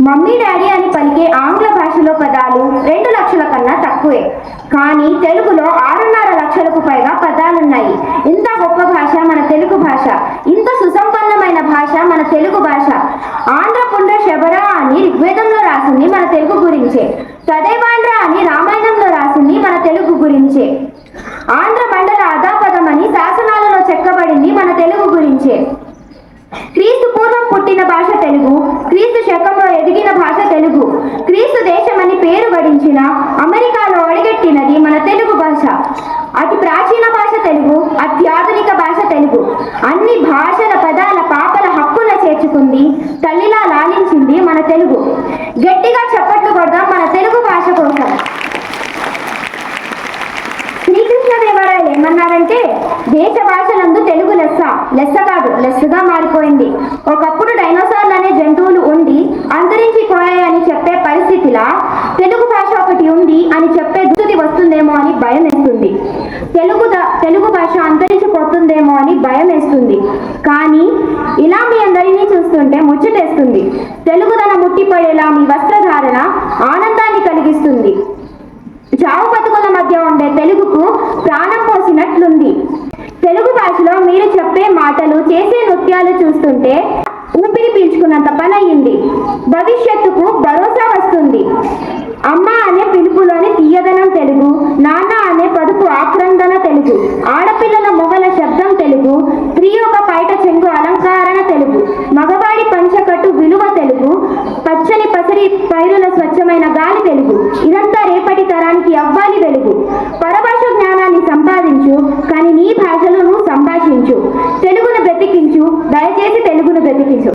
Mummy daddy అని పలికే ఆంగ్ల భాషలో పదాలు రెండు లక్షల కన్నా తక్కువే. కానీ తెలుగులో ఆరున్నర లక్షలకు పైగా పదాలున్నాయి. ఇంత గొప్ప భాష మన తెలుగు భాష. ఇంత సుసంపన్నమైన భాష మన తెలుగు భాష. ఆంధ్రపుండ శబర అని ఋగ్వేదంలో రాసింది మన తెలుగు గురించే. తదేవాండ్ర అని రామాయణంలో రాసింది మన తెలుగు గురించే. ఆంధ్ర మండల అదాపదం అని శాసనాలలో చెక్కబడింది మన తెలుగు గురించే. క్రీస్తు పూర్వం పుట్టిన భాష తెలుగు క్రీస్తు శకంలో ఎదిగిన భాష తెలుగు క్రీస్తు దేశమని చెందిన అమెరికాలో అడిగెట్టినది మన తెలుగు భాష. అతి ప్రాచీన భాష తెలుగు అత్యాధునిక భాష తెలుగు. అన్ని భాషల పదాల పాపల హక్కుల చేర్చుకుంది తల్లిలా లాలించింది మన తెలుగు. గట్టిగా చప్పట్లు కొడదాం మన తెలుగు భాష కోసం. శ్రీకృష్ణదేవరాయలు ఏమన్నారంటే దేశ భాషలందు తెలుగు లెస్స లెస్స కాదు లెస్సగా మారిపోయింది. ఒకప్పుడు డైనోసార్లు అనే జంతువులు ఉండి అంతరించిపోయాయని చెప్పే పరిస్థితిలా తెలుగు భాష అని చెప్పే దుస్థితి వస్తుందేమో అని భయం వేస్తుంది తెలుగు తెలుగు భాష అంతరించిపోతుందేమో అని భయం వేస్తుంది కానీ ఇలా మీ అందరినీ చూస్తుంటే ముచ్చటేస్తుంది. తెలుగుదన ముట్టిపడేలా మీ వస్త్రధారణ ఆనందాన్ని కలిగిస్తుంది. చావు బతుకుల మధ్య ఉండే తెలుగుకు ప్రాణం పోసినట్లుంది. తెలుగు భాషలో మీరు చెప్పే మాటలు చేసే నృత్యాలు చూస్తుంటే ఊపిరి పీల్చుకున్నంత పని అయ్యింది భవిష్యత్తుకు భరోసా వస్తుంది అమ్మ అనే పిలుపులోని తీయదనం తెలుగు నాన్న అనే పదుపు ఆక్రందన తెలుగు. ఆడపిల్లల మొగల శబ్దం తెలుగు. స్త్రీ ఒక పైట చెంగు అలంకరణ తెలుగు. మగవాడి పంచకట్టు విలువ తెలుగు. పచ్చని పసరి పైరుల స్వచ్ఛమైన గాలి తెలుగు. ఇదంతా రేపటి తరానికి అవ్వాలి వెలుగు. పరభాష జ్ఞానాన్ని సంపాదించు కానీ నీ భాషలను సంభాషించు. తెలుగును బ్రతికించు. దయచేసి తెలుగును బ్రతికించు.